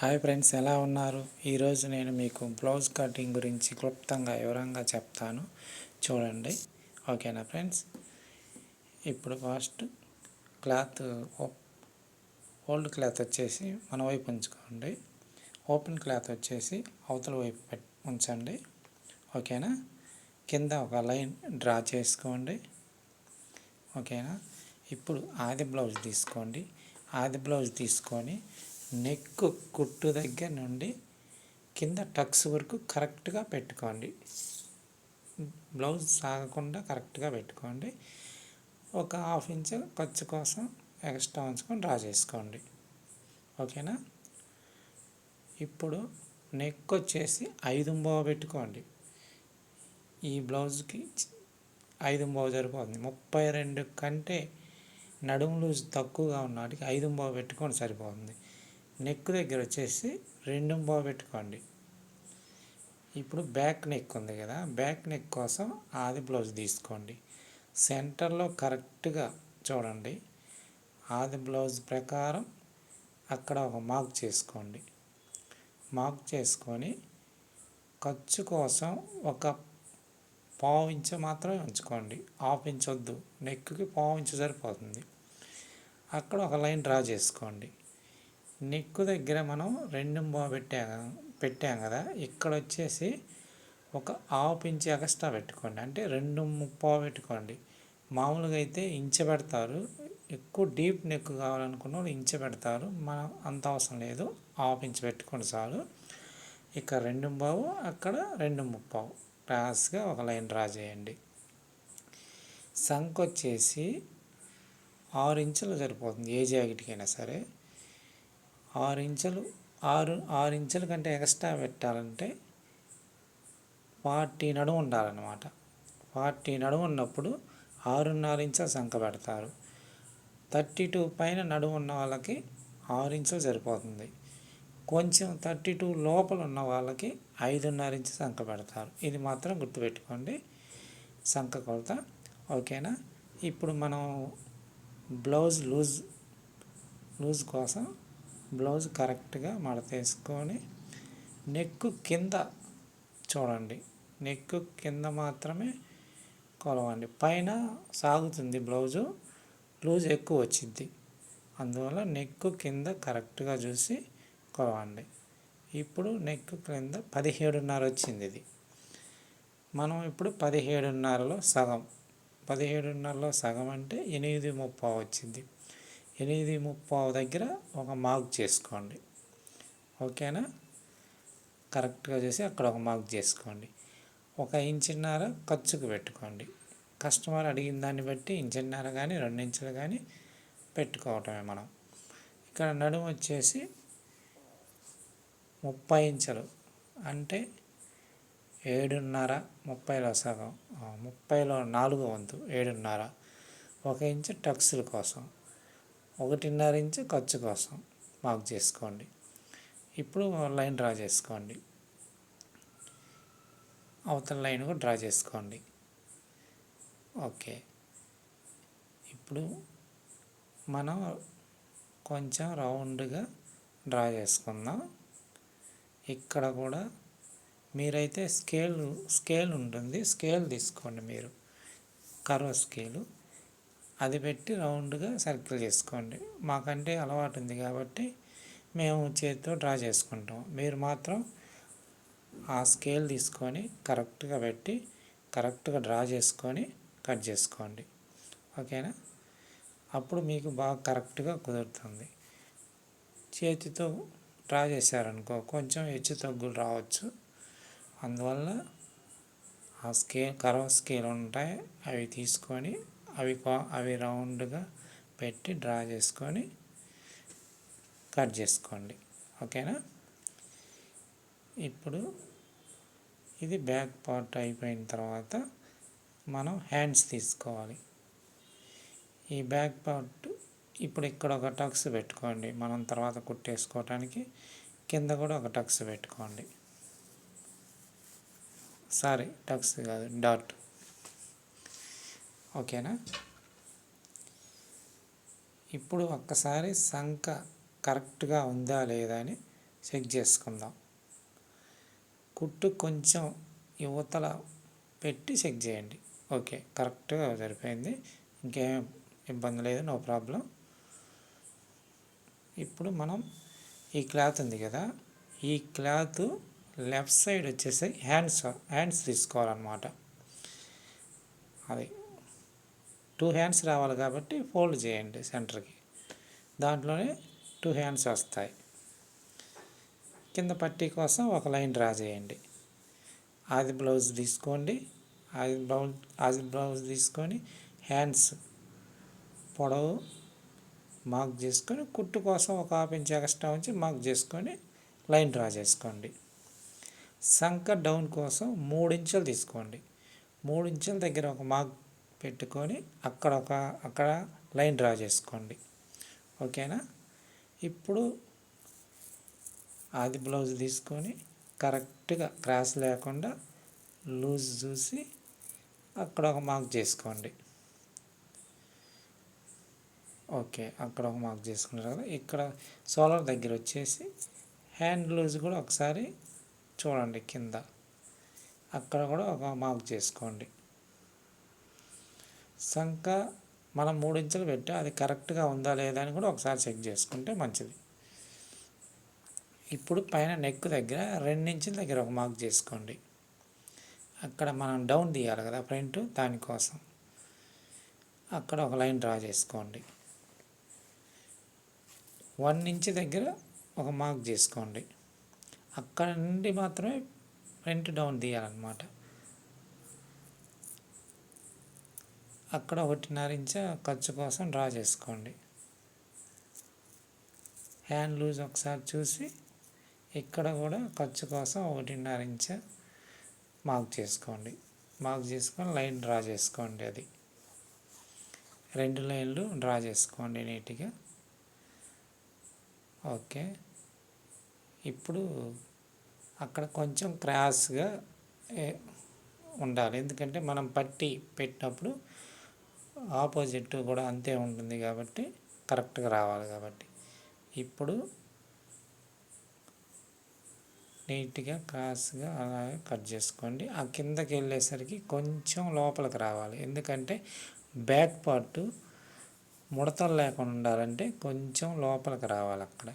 Hi friends ఎలా ఉన్నారు? ఈరోజు నేను మీకు బ్లౌజ్ కటింగ్ గురించి క్లుప్తంగా వివరంగా చెప్తాను. చూడండి. ఓకేనా ఫ్రెండ్స్? ఇప్పుడు ఫస్ట్ క్లాత్ ఓల్డ్ క్లాత్ వచ్చేసి మన వైపు ఉంచుకోండి. ఓపెన్ క్లాత్ వచ్చేసి అవతల వైపు ఉంచండి. ఓకేనా? కింద ఒక లైన్ డ్రా చేసుకోండి. ఓకేనా? ఇప్పుడు ఆది బ్లౌజ్ తీసుకోండి. ఆది బ్లౌజ్ తీసుకొని నెక్ కుట్టు దగ్గర నుండి కింద టక్స్ వరకు కరెక్ట్గా పెట్టుకోండి. బ్లౌజ్ సాగకుండా కరెక్ట్గా పెట్టుకోండి. ఒక హాఫ్ ఇంచ్ ఖర్చు కోసం ఎక్స్ట్రా ఉంచుకొని డ్రా చేసుకోండి. ఓకేనా? ఇప్పుడు నెక్ వచ్చేసి ఐదు పెట్టుకోండి. ఈ బ్లౌజ్కి ఐదు సరిపోతుంది. ముప్పై రెండు కంటే నడుము లూజ్ తక్కువగా ఉన్న వాటికి బావ పెట్టుకొని సరిపోతుంది. నెక్ దగ్గర వచ్చేసి రెండు బాగా పెట్టుకోండి. ఇప్పుడు బ్యాక్ నెక్ ఉంది కదా బ్యాక్ నెక్ కోసం ఆది బ్లౌజ్ తీసుకోండి. సెంటర్లో కరెక్ట్గా చూడండి. ఆది బ్లౌజ్ ప్రకారం అక్కడ ఒక మార్క్ చేసుకోండి. మార్క్ చేసుకొని ఖర్చు కోసం ఒక పావు ఇంచు మాత్రమే ఉంచుకోండి. హాఫ్ ఇంచ్ వద్దు నెక్కి పావు ఇంచు సరిపోతుంది. అక్కడ ఒక లైన్ డ్రా చేసుకోండి. నెక్కు దగ్గర మనం రెండు బాగా పెట్టాం పెట్టాం కదా. ఇక్కడ వచ్చేసి ఒక హాఫ్ ఇంచ్ ఎక్స్ట్రా పెట్టుకోండి. అంటే రెండు ముప్పావు పెట్టుకోండి. మామూలుగా అయితే ఇంచ పెడతారు. ఎక్కువ డీప్ నెక్ కావాలనుకున్న వాళ్ళు ఇంచ పెడతారు. మనం అంత అవసరం లేదు. హాఫ్ ఇంచ్ పెట్టుకోండి చాలు. ఇక్కడ రెండు బావు అక్కడ రెండు ముప్పావు క్రాస్గా ఒక లైన్ డ్రా చేయండి. సంక్ వచ్చేసి ఆరు ఇంచులు సరిపోతుంది. ఏ జాకెట్కైనా సరే. ఆరు ఇంచులు ఆరు ఆరు ఇంచుల కంటే ఎక్స్ట్రా పెట్టాలంటే ఫార్టీ నడుము ఉండాలన్నమాట. ఫార్టీ నడుము ఉన్నప్పుడు ఆరున్నర ఇంచుల సంఖ పెడతారు. థర్టీ టూ పైన నడుము ఉన్న వాళ్ళకి ఆరు ఇంచులు సరిపోతుంది. కొంచెం థర్టీ టూ లోపల ఉన్న వాళ్ళకి ఐదున్నర ఇంచు సంఖ పెడతారు. ఇది మాత్రం గుర్తుపెట్టుకోండి. సంఖ కొలత ఓకేనా? ఇప్పుడు మనం బ్లౌజ్ లూజ్ లూజ్ కోసం బ్లౌజ్ కరెక్ట్గా మడతేసుకొని నెక్ కింద చూడండి. నెక్ కింద మాత్రమే కొలవండి. పైన సాగుతుంది బ్లౌజు లూజ్ ఎక్కువ వచ్చింది అందువల్ల నెక్ కింద కరెక్ట్గా చూసి కొలవండి. ఇప్పుడు నెక్ కింద పదిహేడున్నర వచ్చింది ఇది. మనం ఇప్పుడు పదిహేడున్నరలో సగం. పదిహేడున్నరలో సగం అంటే ఎనిమిది ముప్పై వచ్చింది. ఎనిమిది ముప్పావు దగ్గర ఒక మార్క్ చేసుకోండి. ఓకేనా? కరెక్ట్గా చేసి అక్కడ ఒక మార్క్ చేసుకోండి. ఒక ఇంచున్నర ఖర్చుకు పెట్టుకోండి. కస్టమర్ అడిగిన దాన్ని బట్టి ఇంచున్నర కానీ రెండు ఇంచులు కానీ పెట్టుకోవటమే మనం. ఇక్కడ నడుము వచ్చేసి ముప్పై ఇంచులు. అంటే ఏడున్నర ముప్పైలో సగం. ముప్పైలో నాలుగో వంతు ఏడున్నర. ఒక ఇంచు టక్స్ల కోసం. ఒకటిన్నర ఇంచు ఖర్చు కోసం మార్క్ చేసుకోండి. ఇప్పుడు లైన్ డ్రా చేసుకోండి. అవతల లైన్ కూడా డ్రా చేసుకోండి. ఓకే. ఇప్పుడు మనం కొంచెం రౌండ్గా డ్రా చేసుకుందాం. ఇక్కడ కూడా మీరైతే స్కేల్ స్కేల్ ఉంటుంది. స్కేల్ తీసుకోండి మీరు. Curve scale. అది పెట్టి రౌండ్గా సర్కిల్ చేసుకోండి. మాకంటే అలవాటు ఉంది కాబట్టి మేము చేతితో డ్రా చేసుకుంటాం. మీరు మాత్రం ఆ స్కేల్ తీసుకొని కరెక్ట్గా పెట్టి కరెక్ట్గా డ్రా చేసుకొని కట్ చేసుకోండి. ఓకేనా? అప్పుడు మీకు బాగా కరెక్ట్గా కుదురుతుంది. చేతితో డ్రా చేశారనుకో కొంచెం హెచ్చు తగ్గులు రావచ్చు. అందువల్ల ఆ స్కేల్ కరవ స్కేల్ ఉంటాయి. అవి తీసుకొని అవి అవి రౌండ్గా పెట్టి డ్రా చేసుకొని కట్ చేసుకోండి. ఓకేనా? ఇప్పుడు ఇది బ్యాక్ పార్ట్ అయిపోయిన తర్వాత మనం హ్యాండ్స్ తీసుకోవాలి. ఈ బ్యాక్ పార్ట్ ఇప్పుడు ఇక్కడ ఒక టక్స్ పెట్టుకోండి. మనం తర్వాత కుట్టేసుకోవటానికి కింద కూడా ఒక టక్స్ పెట్టుకోండి. సారీ టక్స్ కాదు డాట్. ఓకేనా? ఇప్పుడు ఒక్కసారి సంఖ కరెక్ట్గా ఉందా లేదా అని చెక్ చేసుకుందాం. కుట్టు కొంచెం యువతల పెట్టి చెక్ చేయండి. ఓకే కరెక్ట్గా సరిపోయింది. ఇంకేం ఇబ్బంది లేదు నో ప్రాబ్లం. ఇప్పుడు మనం ఈ క్లాత్ ఉంది కదా ఈ క్లాత్ లెఫ్ట్ సైడ్ వచ్చేసి హ్యాండ్స్ హ్యాండ్స్ తీసుకోవాలన్నమాట. అది టూ హ్యాండ్స్ రావాలి కాబట్టి ఫోల్డ్ చేయండి సెంటర్కి దాంట్లోనే టూ హ్యాండ్స్ వస్తాయి. కింద పట్టీ కోసం ఒక లైన్ డ్రా చేయండి. ఆది బ్లౌజ్ తీసుకోండి. ఆది బ్లౌజ్ ఆది బ్లౌజ్ తీసుకొని హ్యాండ్స్ పొడవు మార్క్ చేసుకొని కుట్టు కోసం ఒక హాఫ్ ఇంచ్ ఎక్స్ట్రా ఉంచి మార్క్ చేసుకొని లైన్ డ్రా చేసుకోండి. సంక డౌన్ కోసం మూడు ఇంచులు తీసుకోండి. మూడు ఇంచుల దగ్గర ఒక మార్క్ పెట్టుకొని అక్కడ ఒక అక్కడ లైన్ డ్రా చేసుకోండి. ఓకేనా? ఇప్పుడు ఆది బ్లౌజ్ తీసుకొని కరెక్ట్గా క్రాస్ లేకుండా లూజ్ చూసి అక్కడ ఒక మార్క్ చేసుకోండి. ఓకే అక్కడ ఒక మార్క్ చేసుకున్నారు కదా ఇక్కడ సోలార్ దగ్గర వచ్చేసి హ్యాండ్ లూజ్ కూడా ఒకసారి చూడండి కింద. అక్కడ కూడా ఒక మార్క్ చేసుకోండి. సంక మనం మూడు ఇంచులు పెట్టి అది కరెక్ట్గా ఉందా లేదా అని కూడా ఒకసారి చెక్ చేసుకుంటే మంచిది. ఇప్పుడు పైన నెక్ దగ్గర ఇంచుల దగ్గర ఒక మార్క్ చేసుకోండి. అక్కడ మనం డౌన్ తీయాలి కదా ఫ్రంట్ దానికోసం అక్కడ ఒక లైన్ డ్రా చేసుకోండి. వన్ ఇంచ్ దగ్గర ఒక మార్క్ చేసుకోండి. అక్కడ నుండి మాత్రమే ఫ్రంట్ డౌన్ తీయాలన్నమాట. అక్కడ ఒకటిన్నర ఇంచ ఖర్చు కోసం డ్రా చేసుకోండి. హ్యాండ్ లూజ్ ఒకసారి చూసి ఇక్కడ కూడా ఖర్చు కోసం ఒకటిన్నర ఇంచ మార్క్ చేసుకోండి. మార్క్ చేసుకొని లైన్ డ్రా చేసుకోండి అది. రెండు లైన్లు డ్రా చేసుకోండి నీట్గా. ఓకే. ఇప్పుడు అక్కడ కొంచెం క్రాస్గా ఉండాలి. ఎందుకంటే మనం పట్టి పెట్టినప్పుడు ఆపోజిట్ కూడా అంతే ఉంటుంది కాబట్టి కరెక్ట్గా రావాలి కాబట్టి. ఇప్పుడు నీట్గా క్రాస్గా అలాగే కట్ చేసుకోండి. ఆ కిందకి వెళ్ళేసరికి కొంచెం లోపలికి రావాలి. ఎందుకంటే బ్యాక్ పార్ట్ ముడతలు లేకుండా ఉండాలంటే కొంచెం లోపలికి రావాలి అక్కడ.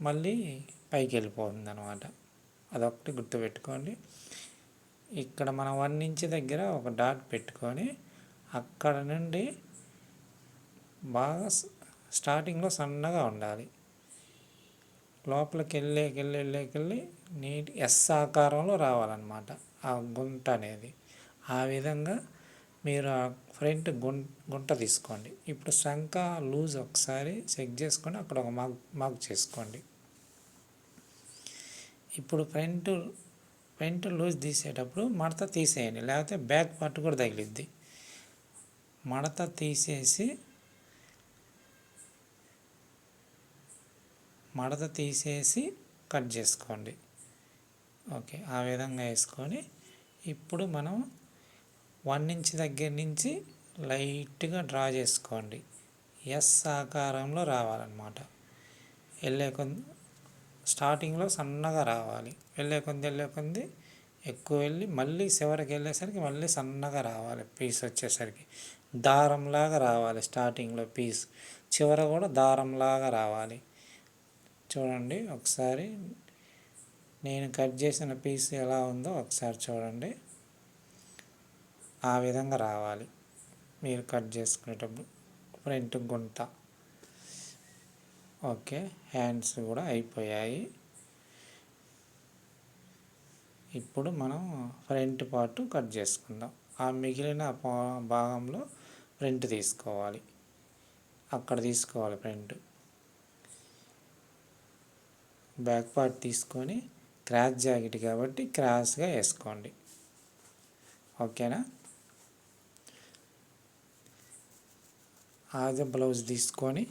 మళ్ళీ పైకి వెళ్ళిపోతుంది అనమాట అదొకటి గుర్తుపెట్టుకోండి. ఇక్కడ మనం వన్ ఇంచ్ దగ్గర ఒక డాట్ పెట్టుకొని అక్కడ నుండి బాగా స్టార్టింగ్లో సన్నగా ఉండాలి. లోపలికి వెళ్ళే వెళ్ళి వెళ్ళేకెళ్ళి నీట్ ఎస్ ఆకారంలో రావాలన్నమాట. ఆ గుంట అనేది. ఆ విధంగా మీరు ఆ ఫ్రంట్ గుం గుంట తీసుకోండి. ఇప్పుడు శంఖ లూజ్ ఒకసారి చెక్ చేసుకొని అక్కడ ఒక మార్క్ మార్క్ చేసుకోండి. ఇప్పుడు ఫ్రంట్ ఫ్రంట్ లూజ్ తీసేటప్పుడు మడత తీసేయండి. లేకపోతే బ్యాక్ పార్ట్ కూడా తగిలిద్ది. మడత తీసేసి మడత తీసేసి కట్ చేసుకోండి. ఓకే ఆ విధంగా వేసుకొని ఇప్పుడు మనం వన్ ఇంచ్ దగ్గర నుంచి లైట్గా డ్రా చేసుకోండి. ఎస్ ఆకారంలో రావాలన్నమాట. వెళ్ళే కొంది స్టార్టింగ్లో సన్నగా రావాలి. వెళ్ళే కొంది వెళ్ళే కొంది ఎక్కువ వెళ్ళి మళ్ళీ చివరికి వెళ్ళేసరికి మళ్ళీ సన్నగా రావాలి పీస్ వచ్చేసరికి. దారంలాగా రావాలి స్టార్టింగ్లో పీస్. చివర కూడా దారంలాగా రావాలి. చూడండి ఒకసారి. నేను కట్ చేసిన పీస్ ఎలా ఉందో ఒకసారి చూడండి. ఆ విధంగా రావాలి. మీరు కట్ చేసుకునేటప్పుడు ఫ్రంట్ గుంట ఓకే. హ్యాండ్స్ కూడా అయిపోయాయి. ఇప్పుడు మనం ఫ్రంట్ పార్ట్ కట్ చేసుకుందాం. ఆ మిగిలిన భాగంలో ప్రింట్ తీసుకోవాలి. అక్కడ తీసుకోవాలి ప్రింట్ బ్యాక్ పార్ట్ తీసుకొని క్రాస్ జాకెట్ కాబట్టి క్రాస్గా వేసుకోండి. ఓకేనా? ఆది బ్లౌజ్ తీసుకొని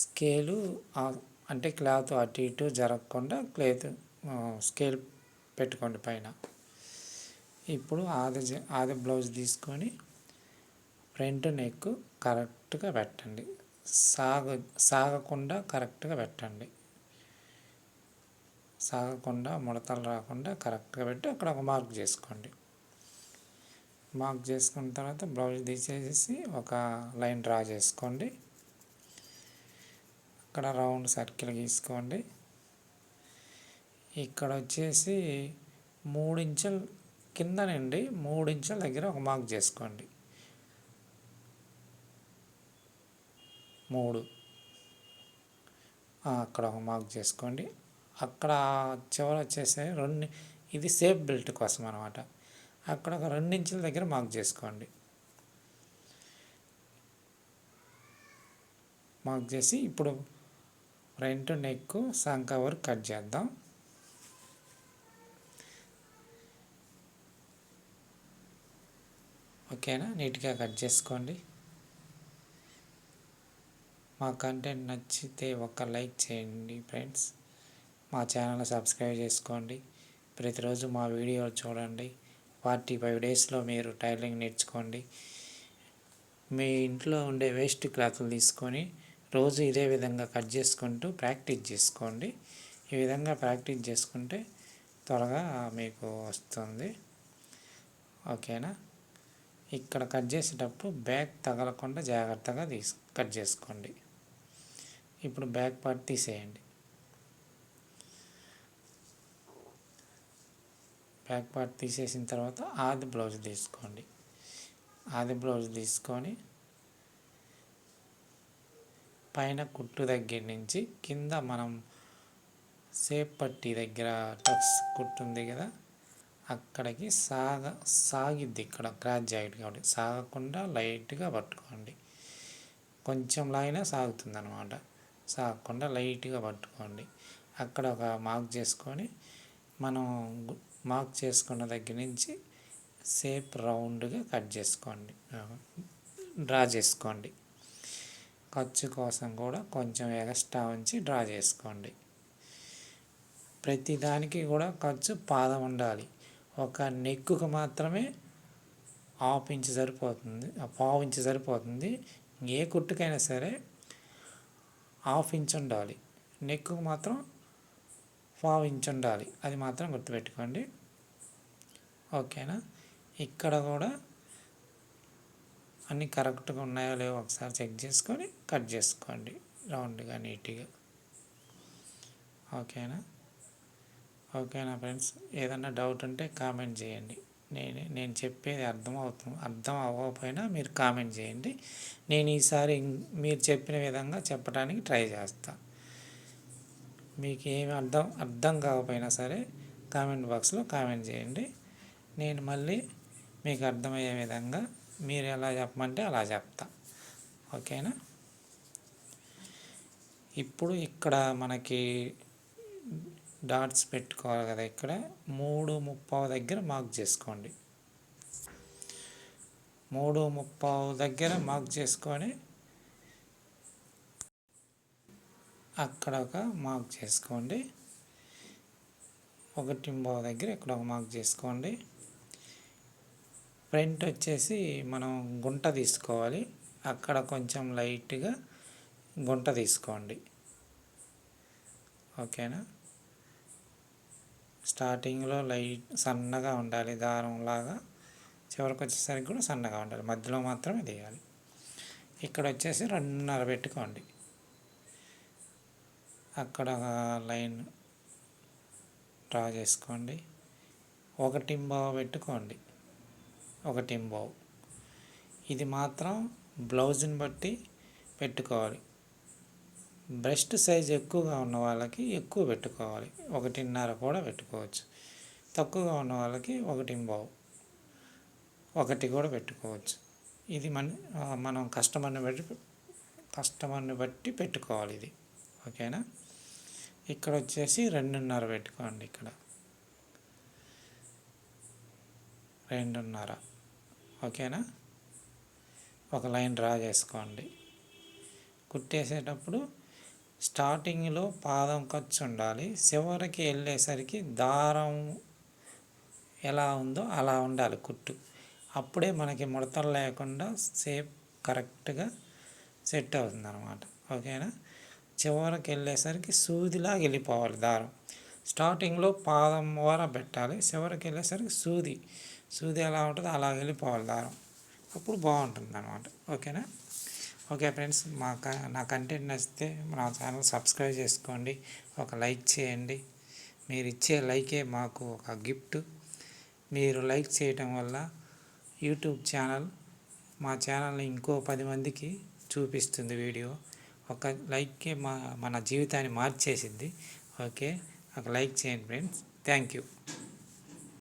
స్కేలు అంటే క్లాత్ అటు ఇటు జరగకుండా క్లాత్ స్కేల్ పెట్టుకోండి పైన. ఇప్పుడు ఆది ఆది బ్లౌజ్ తీసుకొని ఫ్రంట్ నెక్ కరెక్ట్గా పెట్టండి. సాగ సాగకుండా కరెక్ట్గా పెట్టండి. సాగకుండా ముడతలు రాకుండా కరెక్ట్గా పెట్టి అక్కడ ఒక మార్క్ చేసుకోండి. మార్క్ చేసుకున్న తర్వాత బ్లౌజ్ తీసేసి ఒక లైన్ డ్రా చేసుకోండి. అక్కడ రౌండ్ సర్కిల్ గీసుకోండి. ఇక్కడ వచ్చేసి మూడు కిందనండి కింద మూడు ఇంచుల దగ్గర ఒక మార్క్ చేసుకోండి. మూడు. అక్కడ ఒక మార్క్ చేసుకోండి. అక్కడ చివర వచ్చేసి రెండు ఇది సేఫ్ బెల్ట్ కోసం అనమాట అక్కడ ఒక రెండు ఇంచుల దగ్గర మార్క్ చేసుకోండి. మార్క్ చేసి ఇప్పుడు ఫ్రంట్ నెక్ సంక వరకు కట్ చేద్దాం. ఓకేనా? నీట్గా కట్ చేసుకోండి. మా కంటెంట్ నచ్చితే ఒక లైక్ చేయండి ఫ్రెండ్స్. మా ఛానల్ సబ్స్క్రైబ్ చేసుకోండి. ప్రతిరోజు మా వీడియో చూడండి. ఫార్టీ ఫైవ్ డేస్లో మీరు టైలింగ్ నేర్చుకోండి. మీ ఇంట్లో ఉండే వేస్ట్ క్లాత్లు తీసుకొని రోజు ఇదే విధంగా కట్ చేసుకుంటూ ప్రాక్టీస్ చేసుకోండి. ఈ విధంగా ప్రాక్టీస్ చేసుకుంటే త్వరగా మీకు వస్తుంది. ఓకేనా? ఇక్కడ కట్ చేసేటప్పుడు బ్యాక్ తగలకుండా జాగ్రత్తగా తీసు కట్ చేసుకోండి. ఇప్పుడు బ్యాక్ పార్ట్ తీసేయండి. బ్యాక్ పార్ట్ తీసేసిన తర్వాత ఆది బ్లౌజ్ తీసుకోండి. ఆది బ్లౌజ్ తీసుకొని పైన కుట్టు దగ్గర నుంచి కింద మనం సేప్ పట్టి దగ్గర టక్స్ కుట్టు ఉంది కదా అక్కడికి సాగ సాగిద్ది ఇక్కడ క్రాచ్ జాకెట్ కాబట్టి. సాగకుండా లైట్గా పట్టుకోండి. కొంచెం లాగినా సాగుతుంది అనమాట సాగకుండా లైట్గా పట్టుకోండి. అక్కడ ఒక మార్క్ చేసుకొని మనం మార్క్ చేసుకున్న దగ్గర నుంచి సేప్ రౌండ్గా కట్ చేసుకోండి. డ్రా చేసుకోండి. ఖర్చు కోసం కూడా కొంచెం ఎక్స్ట్రా ఉంచి డ్రా చేసుకోండి. ప్రతిదానికి కూడా ఖర్చు పాదం ఉండాలి. ఒక నెక్కుకు మాత్రమే హాఫ్ ఇంచ్ సరిపోతుంది పావు ఇంచ్ సరిపోతుంది. ఏ కుట్టుకైనా సరే హాఫ్ ఇంచ్ ఉండాలి. నెక్కుకు మాత్రం పావు ఇంచ్ ఉండాలి. అది మాత్రం గుర్తుపెట్టుకోండి. ఓకేనా? ఇక్కడ కూడా అన్నీ కరెక్ట్గా ఉన్నాయో లేవో ఒకసారి చెక్ చేసుకొని కట్ చేసుకోండి. రౌండ్గా నీట్గా. ఓకేనా? ఓకేనా ఫ్రెండ్స్ ఏదన్నా డౌట్ ఉంటే కామెంట్ చేయండి. నేను నేను చెప్పేది అర్థం అవుతుంది అర్థం అవ్వకపోయినా మీరు కామెంట్ చేయండి. నేను ఈసారి మీరు చెప్పిన విధంగా చెప్పడానికి ట్రై చేస్తాను మీకు ఏమి అర్థం అర్థం కాకపోయినా సరే కామెంట్ బాక్స్లో కామెంట్ చేయండి. నేను మళ్ళీ మీకు అర్థమయ్యే విధంగా మీరు ఎలా చెప్పమంటే అలా చెప్తా. ఓకేనా ఇప్పుడు ఇక్కడ మనకి డాట్స్ పెట్టుకోవాలి కదా ఇక్కడ. మూడు ముప్పావు దగ్గర మార్క్ చేసుకోండి. మూడు ముప్పావు దగ్గర మార్క్ చేసుకొని అక్కడ ఒక మార్క్ చేసుకోండి. ఒకటి దగ్గర ఇక్కడ ఒక మార్క్ చేసుకోండి. ఫ్రంట్ వచ్చేసి మనం గుంట తీసుకోవాలి. అక్కడ కొంచెం లైట్గా గుంట తీసుకోండి. ఓకేనా? స్టార్టింగ్లో లైట్ సన్నగా ఉండాలి దారం లాగా చివరికి వచ్చేసరికి కూడా సన్నగా ఉండాలి. మధ్యలో మాత్రమే తీయాలి. ఇక్కడ వచ్చేసి రెండున్నర పెట్టుకోండి. అక్కడ లైన్ డ్రా చేసుకోండి. ఒక టింబావ పెట్టుకోండి. ఒక టింబావ్. ఇది మాత్రం బ్లౌజ్ని బట్టి పెట్టుకోవాలి. బ్రెస్ట్ సైజ్ ఎక్కువగా ఉన్న వాళ్ళకి ఎక్కువ పెట్టుకోవాలి. ఒకటిన్నర కూడా పెట్టుకోవచ్చు. తక్కువగా ఉన్న వాళ్ళకి ఒకటి బావు ఒకటి కూడా పెట్టుకోవచ్చు. ఇది మన మనం కస్టమర్ని బట్టి కస్టమర్ని బట్టి పెట్టుకోవాలి ఇది. ఓకేనా? ఇక్కడ వచ్చేసి రెండున్నర పెట్టుకోండి ఇక్కడ. రెండున్నర. ఓకేనా? ఒక లైన్ డ్రా చేసుకోండి. కుట్టేసేటప్పుడు స్టార్టింగ్లో పాదం ఖర్చు ఉండాలి చివరికి వెళ్ళేసరికి దారం ఎలా ఉందో అలా ఉండాలి కుట్టు. అప్పుడే మనకి ముడతలు లేకుండా సేఫ్ కరెక్ట్గా సెట్ అవుతుంది అనమాట ఓకేనా? చివరికి వెళ్ళేసరికి సూదిలాగా వెళ్ళిపోవాలి దారం. స్టార్టింగ్లో పాదం వర పెట్టాలి. చివరికి వెళ్ళేసరికి సూది. సూది ఎలా ఉంటుందో అలా వెళ్ళిపోవాలి దారం. అప్పుడు బాగుంటుంది అనమాట ఓకేనా? ఓకే ఫ్రెండ్స్ మా నా కంటెంట్ నచ్చితే నా ఛానల్ సబ్స్క్రైబ్ చేసుకోండి ఒక లైక్ చేయండి. మీరు ఇచ్చే లైకే మాకు ఒక గిఫ్ట్. మీరు లైక్ చేయటం వల్ల యూట్యూబ్ ఛానల్ మా ఛానల్ని ఇంకో పది మందికి చూపిస్తుంది వీడియో. ఒక లైక్కే మా మన జీవితాన్ని మార్చేసింది. ఓకే ఒక లైక్ చేయండి ఫ్రెండ్స్. Thank you.